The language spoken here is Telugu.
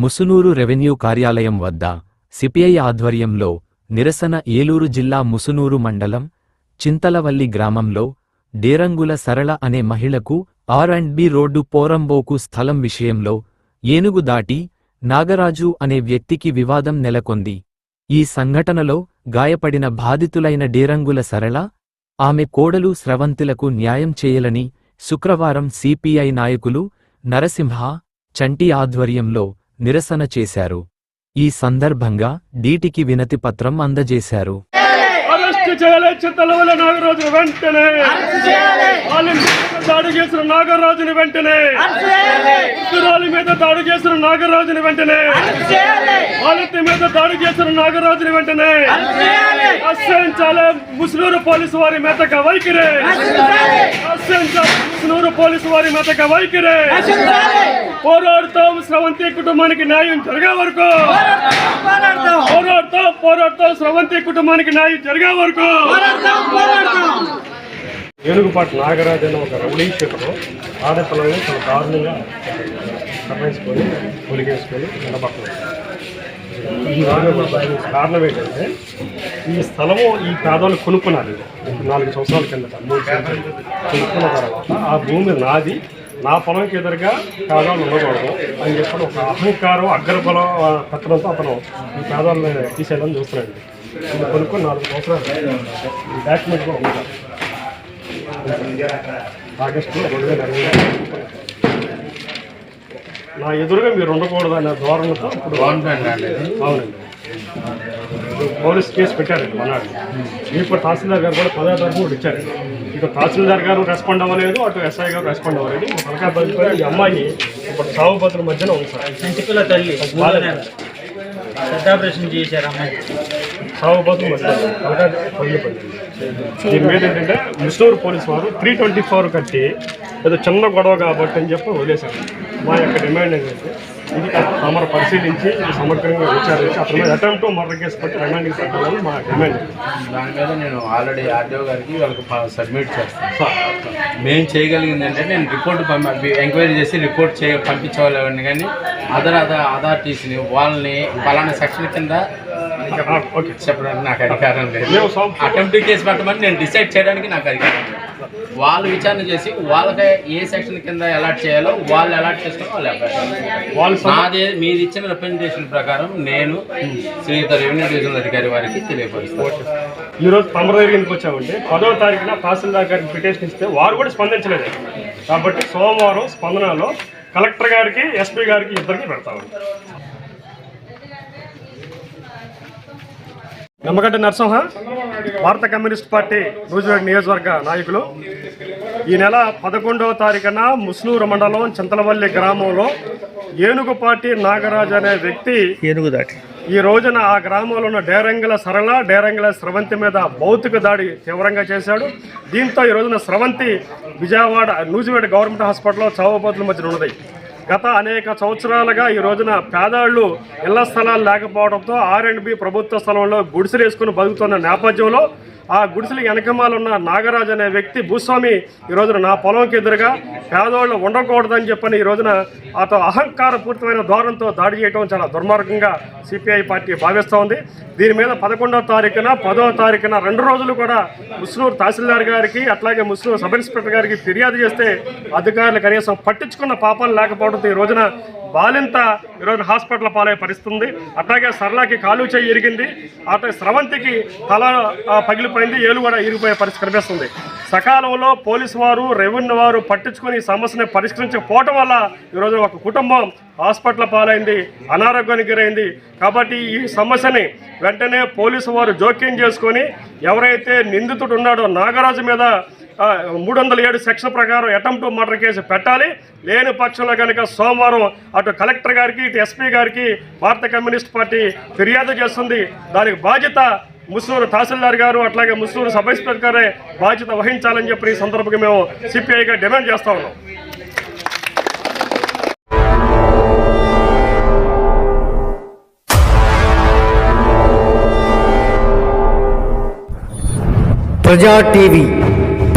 ముసునూరు రెవెన్యూ కార్యాలయం వద్ద సిపిఐ ఆధ్వర్యంలో నిరసన ఏలూరు జిల్లా ముసునూరు మండలం చింతలవల్లి గ్రామంలో డేరంగుల సరళ అనే మహిళకు ఆర్ అండ్ బి రోడ్డు పోరంబోకు స్థలం విషయంలో ఏనుగు దాటి నాగరాజు అనే వ్యక్తికి వివాదం నెలకొంది. ఈ సంఘటనలో గాయపడిన బాధితులైన డేరంగుల సరళ ఆమె కోడలు స్రవంతులకు న్యాయం చేయలని శుక్రవారం సిపిఐ నాయకులు నరసింహ చంటి ఆధ్వర్యంలో నిరసన చేశారు. ఈ సందర్భంగా డీటికి వినతిపత్రం అందజేశారు. అరెస్టు చేయాలి చింతలవల్ల నాగరాజు వెంటనే. వాళ్ళ మీద దాడి చేసిన నాగరాజుని వెంటనే. ఉత్తరాల మీద దాడి చేసిన నాగరాజుని వెంటనే. వాళ్ళ మీద దాడి చేసిన నాగరాజుని వెంటనే. అస్సహించాలి ముస్లూరు పోలీసు వారి మెతక వైఖరి. అస్సహించాలి ముస్లూరు పోలీసు వారి మెతక వైఖరి. పోరాడుతాం స్రవంతి కుటుంబానికి న్యాయం జరిగే వరకు. పోరాడతాం పోరాడతాం. స్రవంతి కుటుంబానికి న్యాయం జరిగే వరకు. ఏనుగుపాటి నాగరాజు అనే ఒక రౌడీ షీటరు ఆడపిల్లని చాలా దారుణంగా సతాయించుకొని పొలిగేసుకొని నిలబడుతుంది ఈ రాజు కారణం ఏంటంటే ఈ స్థలము ఈ పేదవాళ్ళు కొనుక్కున్నారు నాలుగు సంవత్సరాల కిందట మూడు సంవత్సరాలు. కొనుక్కున్న తర్వాత ఆ భూమి నాది నా పొలంకి ఎదురుగా పేదవాళ్ళు ఉండకూడదు అని చెప్పడం ఒక అహంకారం అగ్రబలం ఆ, అతను ఈ పేదవాళ్ళని తీసేయాలని చూస్తున్నాడు. ఇది కొనుక్కొని నాలుగు సంవత్సరాలు ఈ డాక్యుమెంట్ కూడా ఉంది ఆగస్టులో రెండు వేల ఇరవై నా ఎదురుగా మీరు ఉండకూడదు అనే ధోరణితో ఇప్పుడు అవునండి. పోలీస్ కేసు పెట్టారండి మనాడు ఇప్పుడు తహసీల్దార్ గారు కూడా పదో కూడా ఇచ్చారు. ఇక తహసీల్దార్ గారు రెస్పాండ్ అవ్వలేదు అటు ఎస్ఐ గారు రెస్పాండ్ అవ్వలేదు. తలకాయ బతికిపోయి ఈ అమ్మాయి ఇప్పుడు సాగు బతుల మధ్యన ఉంది సార్. తల్లి చేశారు అమ్మాయి. దీని మీద ఏంటంటే ముస్టూరు పోలీస్ వారు త్రీ ట్వంటీ ఫోర్ కట్టి ఏదో చిన్న గొడవ కాబట్టి అని చెప్పి వదిలేశారు. మా యొక్క డిమాండ్ ఏంటంటే ఇది తమరు పరిశీలించి ఇది సమగ్రంగా విచారించి అతని మీద అటెంప్ట్ మర్డర్ కేసు పట్టి రిమాండింగ్ పెట్టాలని మా డిమాండ్. దాని మీద నేను ఆల్రెడీ ఆర్డీఓ గారికి వాళ్ళకి సబ్మిట్ చేస్తాను. మేము చేయగలిగింది అంటే నేను రిపోర్ట్ పంపి ఎంక్వైరీ చేసి రిపోర్ట్ చేయ పంపించేవాళ్ళని కానీ అదర్ అదర్ అథారిటీస్ని వాళ్ళని పలానా సెక్షన్ కింద చెప్పడానికి నాకు అధికారం లేదు. అటెంప్ట్ కేసు పెట్టమని నేను డిసైడ్ చేయడానికి నాకు అధికారం లేదు. వాళ్ళు విచారణ చేసి వాళ్ళకి ఏ సెక్షన్ కింద అలాట్ చేయాలో వాళ్ళు అలాట్ చేసుకుని వాళ్ళు. వాళ్ళు నాదే మీరు ఇచ్చిన రిప్రజెంటేషన్ ప్రకారం నేను శ్రీయుత రెవెన్యూ డివిజనల్ అధికారి వారికి తెలియపరుస్తాను. ఈరోజు తమర దగ్గర ఎందుకు వచ్చామంటే పదో తారీఖున తహసీల్దార్ గారికి పిటిషన్ ఇస్తే వారు కూడా స్పందించలేదు. కాబట్టి సోమవారం స్పందనలో కలెక్టర్ గారికి ఎస్పీ గారికి ఇద్దరికి పెడతాము. నిమ్మగడ్డ నరసింహ భారత కమ్యూనిస్ట్ పార్టీ నూజివేడ్ నియోజకవర్గ నాయకులు. ఈ నెల పదకొండవ తారీఖున ముస్నూరు మండలం చింతలవల్లి గ్రామంలో ఏనుగుపాటి నాగరాజు అనే వ్యక్తి ఏనుగు దాటి. ఈ రోజున ఆ గ్రామంలో ఉన్న డేరంగుల సరళ డేరంగుల స్రవంతి మీద భౌతిక దాడి తీవ్రంగా చేశాడు. దీంతో ఈ రోజున స్రవంతి విజయవాడ నూజివేడ్ గవర్నమెంట్ హాస్పిటల్లో చావుబోతుల మధ్య ఉన్నది. గత అనేక సంవత్సరాలుగా ఈ రోజున పేదాళ్ళు ఇళ్ళ స్థలాలు లేకపోవడంతో ఆర్ అండ్ బి ప్రభుత్వ స్థలంలో గుడిసెలు వేసుకుని బతుకుతున్న నేపథ్యంలో ఆ గుడిసెల వెనకమాల ఉన్న నాగరాజు అనే వ్యక్తి భూస్వామి ఈ రోజున నా పొలంకి ఎదురుగా పేదవాళ్ళు ఉండకూడదని చెప్పని ఈ రోజున అహంకార అహంకారపూరితమైన ధోరణితో దాడి చేయడం చాలా దుర్మార్గంగా సిపిఐ పార్టీ భావిస్తూ ఉంది దీని మీద పదకొండవ తారీఖున పదవ తారీఖున రెండు రోజులు కూడా ముస్నూరు తహసీల్దార్ గారికి అట్లాగే ముస్నూరు సబ్ ఇన్స్పెక్టర్ గారికి ఫిర్యాదు చేస్తే అధికారులు కనీసం పట్టించుకున్న పాపం లేకపోవడంతో ఈ రోజున బాలింత ఈరోజు హాస్పిటల్ పాలయ్యే పరిస్థితుంది అట్లాగే సరళకి కాలు చేయి ఇరిగింది. అటు స్రవంతికి తల పగిలిపోయింది. ఏలు కూడా ఇరిగిపోయే పరిస్థితి కనిపిస్తుంది. సకాలంలో పోలీసు వారు రెవెన్యూ వారు పట్టించుకొని ఈ సమస్యని పరిష్కరించకపోవటం వల్ల ఈరోజు ఒక కుటుంబం హాస్పిటల్ పాలైంది. అనారోగ్యానికి గురైంది. కాబట్టి ఈ సమస్యని వెంటనే పోలీసు వారు జోక్యం చేసుకొని ఎవరైతే నిందితుడు ఉన్నాడో నాగరాజు మీద మూడు వందల ఏడు సెక్షన్ ప్రకారం అటెంప్ట్ మర్డర్ కేసు పెట్టాలి. లేని పక్షంలో కనుక సోమవారం అటు కలెక్టర్ గారికి ఇటు ఎస్పీ గారికి భారత కమ్యూనిస్ట్ పార్టీ ఫిర్యాదు చేస్తుంది. దానికి బాధ్యత ముస్నూరు తహసీల్దార్ గారు అట్లాగే ముస్నూరు సబ్ ఇన్స్పెక్టర్ గారే బాధ్యత వహించాలని చెప్పి ఈ సందర్భంగా మేము సిపిఐగా డిమాండ్ చేస్తా ఉన్నాం. ప్రజా టీవీ